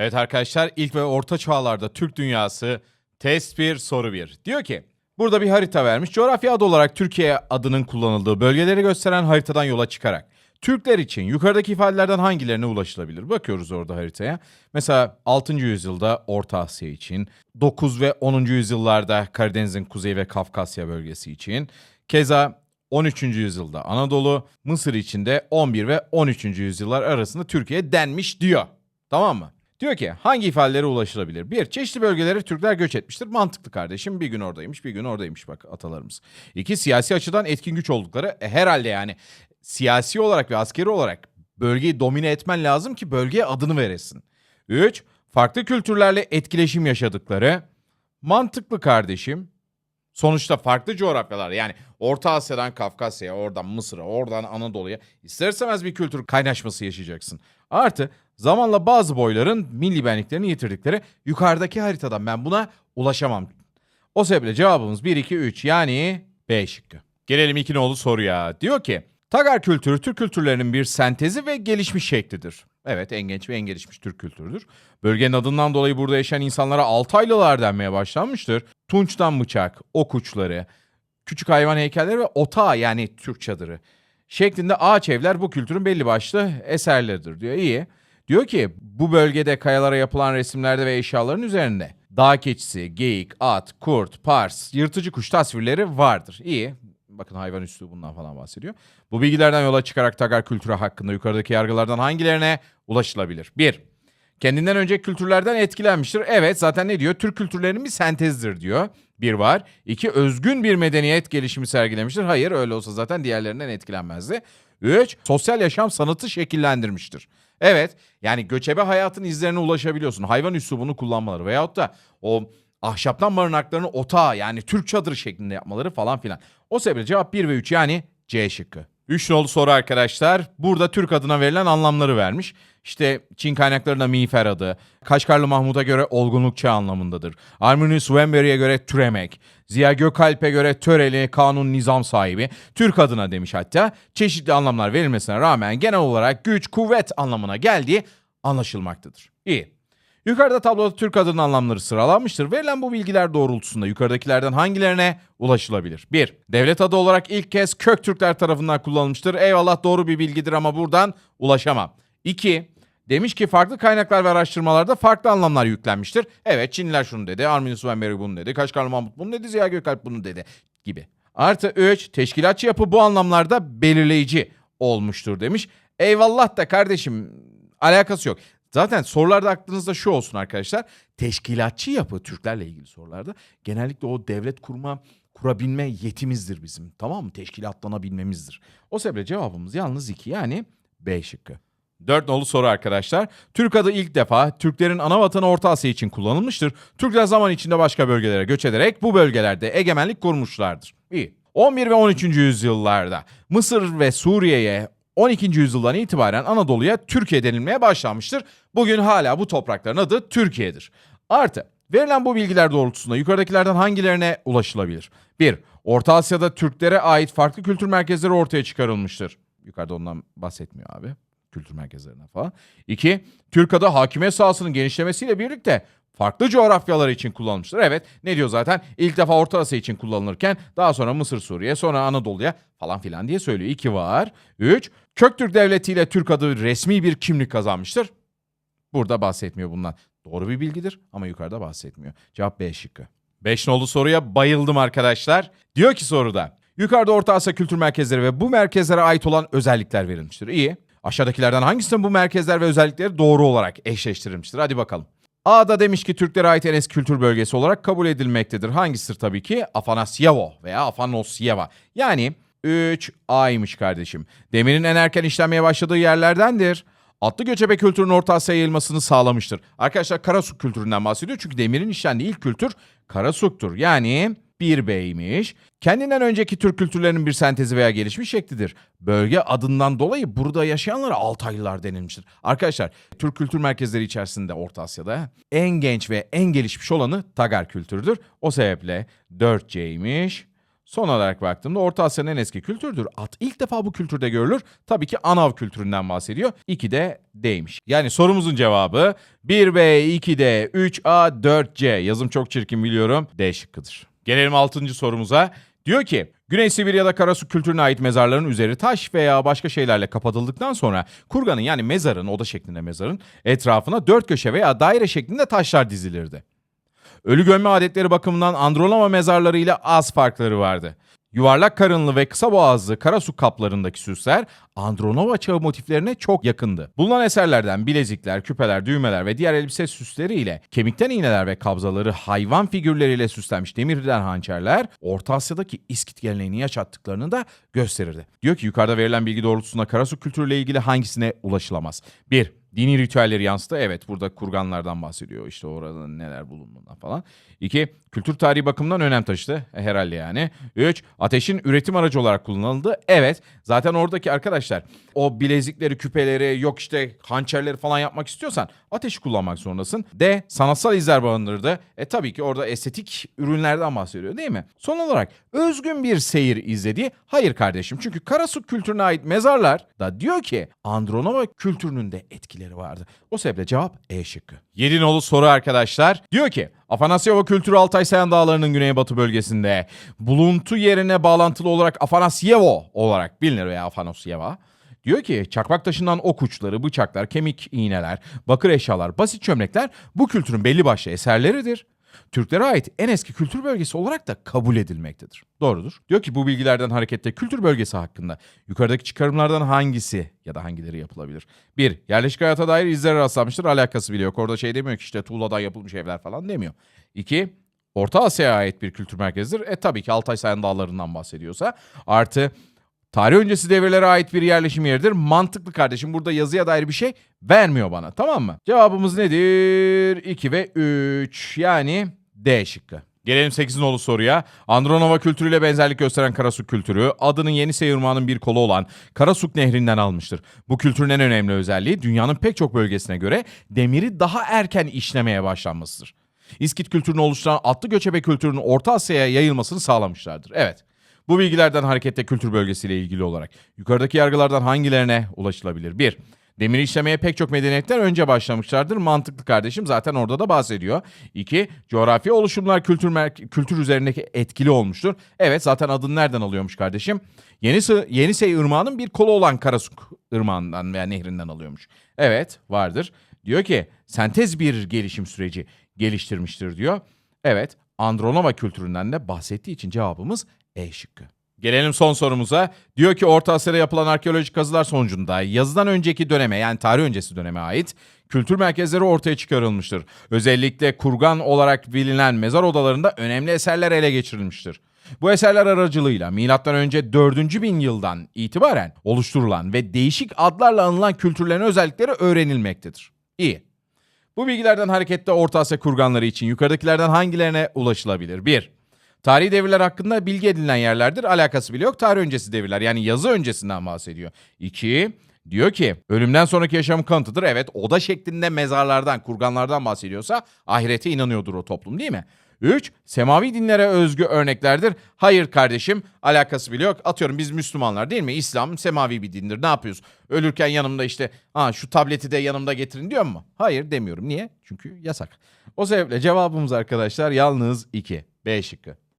Evet arkadaşlar ilk ve orta çağlarda Türk dünyası test 1 soru 1. Diyor ki burada bir harita vermiş. Coğrafya adı olarak Türkiye adının kullanıldığı bölgeleri gösteren haritadan yola çıkarak Türkler için yukarıdaki ifadelerden hangilerine ulaşılabilir? Bakıyoruz orada haritaya. Mesela 6. yüzyılda Orta Asya için, 9 ve 10. yüzyıllarda Karadeniz'in kuzey ve Kafkasya bölgesi için, keza 13. yüzyılda Anadolu, Mısır için de 11 ve 13. yüzyıllar arasında Türkiye denmiş diyor. Tamam mı? Diyor ki hangi ifadelere ulaşılabilir? Bir, çeşitli bölgelere Türkler göç etmiştir. Mantıklı kardeşim. Bir gün oradaymış, bir gün oradaymış bak atalarımız. İki, siyasi açıdan etkin güç oldukları. E, herhalde yani siyasi olarak ve askeri olarak bölgeyi domine etmen lazım ki bölgeye adını veresin. Üç, farklı kültürlerle etkileşim yaşadıkları. Mantıklı kardeşim. Sonuçta farklı coğrafyalar yani Orta Asya'dan Kafkasya'ya, oradan Mısır'a, oradan Anadolu'ya ister istemez bir kültür kaynaşması yaşayacaksın. Artı zamanla bazı boyların milli benliklerini yitirdikleri yukarıdaki haritadan ben buna ulaşamam. O sebeple cevabımız 1, 2, 3 yani B şıkkı. Gelelim iki nolu soruya. Diyor ki Tagar kültürü Türk kültürlerinin bir sentezi ve gelişmiş şeklidir. Evet en genç ve en gelişmiş Türk kültürüdür. Bölgenin adından dolayı burada yaşayan insanlara Altaylılar denmeye başlanmıştır. Tunçtan bıçak, ok uçları, küçük hayvan heykelleri ve ota yani Türk çadırı şeklinde ağaç evler bu kültürün belli başlı eserleridir diyor. İyi. Diyor ki bu bölgede kayalara yapılan resimlerde ve eşyaların üzerinde dağ keçisi, geyik, at, kurt, pars, yırtıcı kuş tasvirleri vardır. İyi. Bakın hayvan üstü bundan falan bahsediyor. Bu bilgilerden yola çıkarak Tagar kültürü hakkında yukarıdaki yargılardan hangilerine ulaşılabilir? 1. Kendinden önceki kültürlerden etkilenmiştir. Evet zaten ne diyor? Türk kültürlerinin bir sentezdir diyor. Bir var. İki özgün bir medeniyet gelişimi sergilemiştir. Hayır öyle olsa zaten diğerlerinden etkilenmezdi. Üç sosyal yaşam sanatı şekillendirmiştir. Evet yani göçebe hayatın izlerine ulaşabiliyorsun. Hayvan üslubunu kullanmaları veyahut da o ahşaptan barınaklarını otağa yani Türk çadırı şeklinde yapmaları falan filan. O sebeple cevap 1 ve 3 yani C şıkkı. Üç nolu soru arkadaşlar. Burada Türk adına verilen anlamları vermiş. İşte Çin kaynaklarında miğfer adı, Kaşgarlı Mahmut'a göre olgunluk çağı anlamındadır. Arminius Wemberry'e göre türemek, Ziya Gökalp'e göre töreli, kanun, nizam sahibi, Türk adına demiş hatta. Çeşitli anlamlar verilmesine rağmen genel olarak güç, kuvvet anlamına geldiği anlaşılmaktadır. İyi. Yukarıda tabloda Türk adının anlamları sıralanmıştır. Verilen bu bilgiler doğrultusunda yukarıdakilerden hangilerine ulaşılabilir? 1. Devlet adı olarak ilk kez Köktürkler tarafından kullanılmıştır. Eyvallah doğru bir bilgidir ama buradan ulaşamam. 2. Demiş ki farklı kaynaklar ve araştırmalarda farklı anlamlar yüklenmiştir. Evet Çinliler şunu dedi, Arminus Wenberg bunu dedi, Kaşgarlı Mahmut bunu dedi, Ziya Gökalp bunu dedi gibi. Artı 3. Teşkilatçı yapı bu anlamlarda belirleyici olmuştur demiş. Eyvallah da kardeşim alakası yok. Zaten sorularda aklınızda şu olsun arkadaşlar. Teşkilatçı yapı Türklerle ilgili sorularda genellikle o devlet kurma kurabilme yetimizdir bizim. Tamam mı? Teşkilatlanabilmemizdir. O sebeple cevabımız yalnız iki yani B şıkkı. Dört nolu soru arkadaşlar. Türk adı ilk defa Türklerin ana vatanı Orta Asya için kullanılmıştır. Türkler zaman içinde başka bölgelere göç ederek bu bölgelerde egemenlik kurmuşlardır. İyi. 11 ve 13. yüzyıllarda Mısır ve Suriye'ye 12. yüzyıldan itibaren Anadolu'ya Türkiye denilmeye başlanmıştır. Bugün hala bu toprakların adı Türkiye'dir. Artı verilen bu bilgiler doğrultusunda yukarıdakilerden hangilerine ulaşılabilir? 1. Orta Asya'da Türklere ait farklı kültür merkezleri ortaya çıkarılmıştır. Yukarıda ondan bahsetmiyor abi. Kültür merkezlerine falan. 2. Türk adı hakimiyet sahasının genişlemesiyle birlikte farklı coğrafyalar için kullanılmıştır. Evet ne diyor zaten ilk defa Orta Asya için kullanılırken daha sonra Mısır, Suriye sonra Anadolu'ya falan filan diye söylüyor. 2 var. 3. Köktürk Devleti ile Türk adı resmi bir kimlik kazanmıştır. Burada bahsetmiyor bundan. Doğru bir bilgidir ama yukarıda bahsetmiyor. Cevap B şıkkı. 5 nolu soruya bayıldım arkadaşlar. Diyor ki soruda yukarıda Orta Asya kültür merkezleri ve bu merkezlere ait olan özellikler verilmiştir. İyi. Aşağıdakilerden hangisinin bu merkezler ve özellikleri doğru olarak eşleştirilmiştir? Hadi bakalım. A'da demiş ki Türklere ait en eski kültür bölgesi olarak kabul edilmektedir. Hangisidir tabii ki? Afanasyevo veya Afanosyeva. Yani 3A'ymış kardeşim. Demirin en erken işlenmeye başladığı yerlerdendir. Atlı göçebe kültürün Orta Asya'ya yayılmasını sağlamıştır. Arkadaşlar Karasuk kültüründen bahsediyor. Çünkü demirin işlendiği ilk kültür Karasuk'tur. Yani 1B'ymiş. Kendinden önceki Türk kültürlerinin bir sentezi veya gelişmiş şeklidir. Bölge adından dolayı burada yaşayanlara Altaylılar denilmiştir. Arkadaşlar Türk kültür merkezleri içerisinde Orta Asya'da en genç ve en gelişmiş olanı Tagar kültürüdür. O sebeple 4C'ymiş. Son olarak baktığımda Orta Asya'nın en eski kültürdür. At ilk defa bu kültürde görülür. Tabii ki Anav kültüründen bahsediyor. 2 de D'ymiş. Yani sorumuzun cevabı 1B, 2D, 3A, 4C. Yazım çok çirkin biliyorum. D şıkkıdır. Gelelim 6. sorumuza. Diyor ki Güney Sibirya'da Karasu kültürüne ait mezarların üzeri taş veya başka şeylerle kapatıldıktan sonra kurganın yani mezarın, oda şeklinde mezarın etrafına dört köşe veya daire şeklinde taşlar dizilirdi. Ölü gömme adetleri bakımından Andronova mezarları ile az farkları vardı. Yuvarlak karınlı ve kısa boğazlı Karasu kaplarındaki süsler Andronova çağı motiflerine çok yakındı. Bulunan eserlerden bilezikler, küpeler, düğmeler ve diğer elbise süsleri ile kemikten iğneler ve kabzaları hayvan figürleriyle süslenmiş demirden hançerler Orta Asya'daki İskit geleneğini yaşattıklarını da gösterirdi. Diyor ki yukarıda verilen bilgi doğrultusunda Karasu kültürüyle ilgili hangisine ulaşılamaz? 1. Dini ritüelleri yansıtı. Evet burada kurganlardan bahsediyor. İşte orada neler bulunduğundan falan. İki, kültür tarihi bakımından önem taşıdı. E, herhalde yani. Üç, ateşin üretim aracı olarak kullanıldı. Evet zaten oradaki arkadaşlar o bilezikleri, küpeleri, yok işte hançerleri falan yapmak istiyorsan ateşi kullanmak zorundasın. D, sanatsal izler barındırdı. E tabii ki orada estetik ürünlerden bahsediyor değil mi? Son olarak özgün bir seyir izlediği hayır kardeşim. Çünkü Karasu kültürüne ait mezarlar da diyor ki Andronova kültürünün de etkileri vardı. O sebeple cevap E şıkkı. Yedi nolu soru arkadaşlar. Diyor ki Afanasyeva kültürü Altay Sayan Dağları'nın güneybatı bölgesinde buluntu yerine bağlantılı olarak Afanasyevo olarak bilinir veya Afanasyeva. Diyor ki çakmak taşından ok uçları, bıçaklar, kemik iğneler, bakır eşyalar, basit çömlekler bu kültürün belli başlı eserleridir. Türklere ait en eski kültür bölgesi olarak da kabul edilmektedir. Doğrudur. Diyor ki bu bilgilerden hareketle kültür bölgesi hakkında yukarıdaki çıkarımlardan hangisi ya da hangileri yapılabilir? 1. Yerleşik hayata dair izlere rastlanmıştır. Alakası bile yok. Orada şey demiyor ki işte tuğladan yapılmış evler falan demiyor. 2. Orta Asya'ya ait bir kültür merkezidir. E tabii ki Altay Sayan Dağları'ndan bahsediyorsa. Artı Tarih öncesi devirlere ait bir yerleşim yeridir. Mantıklı kardeşim. Burada yazıya dair bir şey vermiyor bana. Tamam mı? Cevabımız nedir? 2 ve 3. Yani D şıkkı. Gelelim 8 nolu soruya. Andronova kültürüyle benzerlik gösteren Karasuk kültürü adının Yenisey Irmağı'nın bir kolu olan Karasuk Nehri'nden almıştır. Bu kültürün en önemli özelliği dünyanın pek çok bölgesine göre demiri daha erken işlemeye başlanmasıdır. İskit kültürünü oluşturan atlı göçebe kültürünün Orta Asya'ya yayılmasını sağlamışlardır. Evet. Bu bilgilerden hareketle kültür bölgesiyle ilgili olarak yukarıdaki yargılardan hangilerine ulaşılabilir? 1. Demir işlemeye pek çok medeniyetler önce başlamışlardır. Mantıklı kardeşim zaten orada da bahsediyor. 2. Coğrafi oluşumlar kültür, kültür üzerindeki etkili olmuştur. Evet zaten adını nereden alıyormuş kardeşim? Yenisi, Yenisey Irmağı'nın bir kolu olan Karasuk Irmağı'ndan veya nehrinden alıyormuş. Evet vardır. Diyor ki sentez bir gelişim süreci geliştirmiştir diyor. Evet Andronova kültüründen de bahsettiği için cevabımız E şıkkı. Gelelim son sorumuza. Diyor ki Orta Asya'da yapılan arkeolojik kazılar sonucunda yazıdan önceki döneme yani tarih öncesi döneme ait kültür merkezleri ortaya çıkarılmıştır. Özellikle kurgan olarak bilinen mezar odalarında önemli eserler ele geçirilmiştir. Bu eserler aracılığıyla M.Ö. 4. bin yıldan itibaren oluşturulan ve değişik adlarla anılan kültürlerin özellikleri öğrenilmektedir. İyi. Bu bilgilerden hareketle Orta Asya kurganları için yukarıdakilerden hangilerine ulaşılabilir? 1. Tarihi devirler hakkında bilgi edinilen yerlerdir. Alakası bile yok. Tarih öncesi devirler yani yazı öncesinden bahsediyor. 2. Diyor ki ölümden sonraki yaşamın kanıtıdır. Evet oda şeklinde mezarlardan, kurganlardan bahsediyorsa ahirete inanıyordur o toplum değil mi? 3. Semavi dinlere özgü örneklerdir. Hayır kardeşim alakası bile yok. Atıyorum biz Müslümanlar değil mi? İslam semavi bir dindir. Ne yapıyoruz? Ölürken yanımda işte ha şu tableti de yanımda getirin diyor mu? Hayır demiyorum. Niye? Çünkü yasak. O sebeple cevabımız arkadaşlar yalnız 2. B şıkkı.